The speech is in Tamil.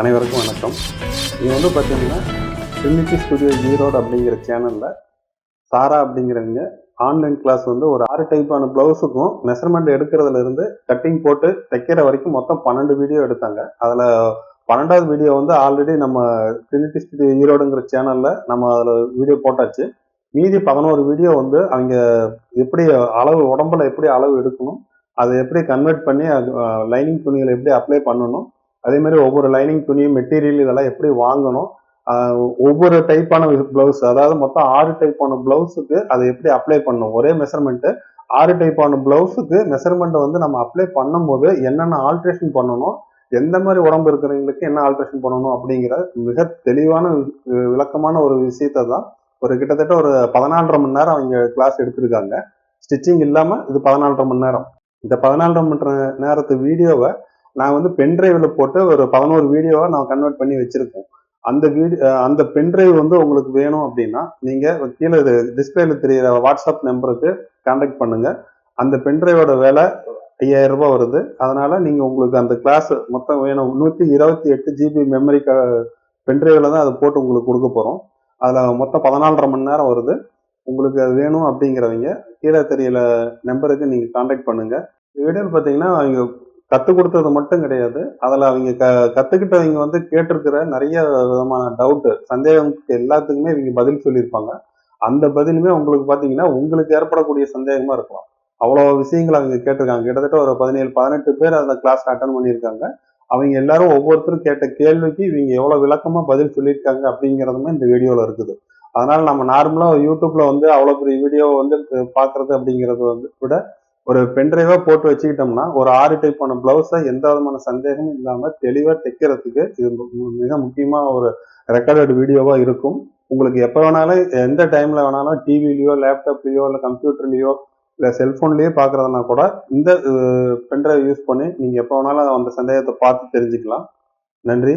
அனைவருக்கும் வணக்கம். இது வந்து பார்த்தீங்கன்னா ட்ரினிட்டி ஸ்டுடியோ ஈரோடு அப்படிங்கிற சேனலில் சாரா அப்படிங்கிறவங்க ஆன்லைன் கிளாஸ் வந்து ஒரு ஆறு டைப்பான ப்ளவுஸுக்கும் மெஷர்மெண்ட் எடுக்கிறதுல இருந்து கட்டிங் போட்டு தைக்கிற வரைக்கும் மொத்தம் பன்னெண்டு வீடியோ எடுத்தாங்க. அதில் பன்னெண்டாவது வீடியோ வந்து ஆல்ரெடி நம்ம ட்ரினிட்டி ஸ்டுடியோ ஈரோடுங்கிற சேனலில் நம்ம அதில் வீடியோ போட்டாச்சு. மீதி பதினோரு வீடியோ வந்து அவங்க எப்படி அளவு உடம்புல எப்படி அளவு எடுக்கணும் அதை எப்படி கன்வெர்ட் பண்ணி அது லைனிங் துணிகளை எப்படி அப்ளை பண்ணணும் அதே மாதிரி ஒவ்வொரு லைனிங் துணியும் மெட்டீரியல் இதெல்லாம் எப்படி வாங்கணும் ஒவ்வொரு டைப்பான பிளவுஸ் அதாவது மொத்தம் ஆறு டைப்பான பிளவுஸுக்கு அதை எப்படி அப்ளை பண்ணணும்? ஒரே மெஷர்மெண்ட்டு ஆறு டைப்பான பிளவுஸுக்கு மெஷர்மெண்ட்டை வந்து நம்ம அப்ளை பண்ணும்போது என்னென்ன ஆல்ட்ரேஷன் பண்ணணும் எந்த மாதிரி உடம்பு இருக்கிறவங்களுக்கு என்ன ஆல்ட்ரேஷன் பண்ணணும் அப்படிங்கிற மிக தெளிவான வி- விளக்கமான ஒரு விஷயத்தை தான் ஒரு கிட்டத்தட்ட ஒரு பதினாலரை மணி நேரம் அவங்க கிளாஸ் எடுத்திருக்காங்க. ஸ்டிச்சிங் இல்லாமல் இது பதினாலரை மணி நேரம். இந்த பதினாலரை மணி நேரத்து வீடியோவை நான் வந்து பென்ட்ரைவில் போட்டு ஒரு பதினோரு வீடியோவை நான் கன்வெர்ட் பண்ணி வச்சிருக்கேன். அந்த வீடியோ அந்த பென்ட்ரைவ் வந்து உங்களுக்கு வேணும் அப்படின்னா நீங்கள் கீழே டிஸ்பிளேல தெரியிற வாட்ஸ்அப் நம்பருக்கு கான்டாக்ட் பண்ணுங்க. அந்த பென்ட்ரைவோட விலை ஐயாயிரம் ரூபாய் வருது. அதனால நீங்கள் உங்களுக்கு அந்த கிளாஸ் மொத்தம் வேணும். நூற்றி இருபத்தி எட்டு ஜிபி மெமரி க பென்ட்ரைவில் தான் அதை போட்டு உங்களுக்கு கொடுக்க போகிறோம் அதில் மொத்தம் பதினாலரை மணி நேரம் வருது. உங்களுக்கு அது வேணும் அப்படிங்கிறவங்க கீழே தெரியல நம்பருக்கு நீங்கள் கான்டாக்ட் பண்ணுங்கள் வீடியோவில் பார்த்தீங்கன்னா அவங்க கற்றுக் கொடுத்தது மட்டும் கிடையாது. அதில் அவங்க க கற்றுக்கிட்டவங்க வந்து கேட்டிருக்கிற நிறைய விதமான டவுட்டு சந்தேகத்துக்கு எல்லாத்துக்குமே இவங்க பதில் சொல்லியிருப்பாங்க. அந்த பதிலுமே உங்களுக்கு பார்த்தீங்கன்னா உங்களுக்கு ஏற்படக்கூடிய சந்தேகமாக இருக்கலாம். அவ்வளோ விஷயங்கள் அவங்க கேட்டிருக்காங்க. கிட்டத்தட்ட ஒரு பதினேழு பதினெட்டு பேர் அந்த கிளாஸ் அட்டன் பண்ணியிருக்காங்க. அவங்க எல்லாரும் ஒவ்வொருத்தரும் கேட்ட கேள்விக்கு இவங்க எவ்வளோ விளக்கமாக பதில் சொல்லியிருக்காங்க அப்படிங்கிறதுமே இந்த வீடியோவில் இருக்குது. அதனால் நம்ம நார்மலாக யூடியூப்பில் வந்து அவ்வளோ பெரிய வீடியோ வந்து பார்க்குறது அப்படிங்கிறது வந்து விட ஒரு பென்ட்ரைவா போட்டு வச்சுக்கிட்டோம்னா ஒரு ஆறு டைப்பான பிளவுஸை எந்த விதமான சந்தேகமும் இல்லாம தெளிவா தைக்கிறதுக்கு இது மிக முக்கியமா ஒரு ரெக்கார்டட் வீடியோவா இருக்கும். உங்களுக்கு எப்போ வேணாலும் எந்த டைம்ல வேணாலும் டிவிலயோ லேப்டாப்லயோ இல்லை கம்ப்யூட்டர்லயோ இல்லை செல்போன்லயே பார்க்கறதுனா கூட இந்த பென்ட்ரைவ் யூஸ் பண்ணி நீங்க எப்போ வேணாலும் அந்த சந்தேகத்தை பார்த்து தெரிஞ்சுக்கலாம். நன்றி.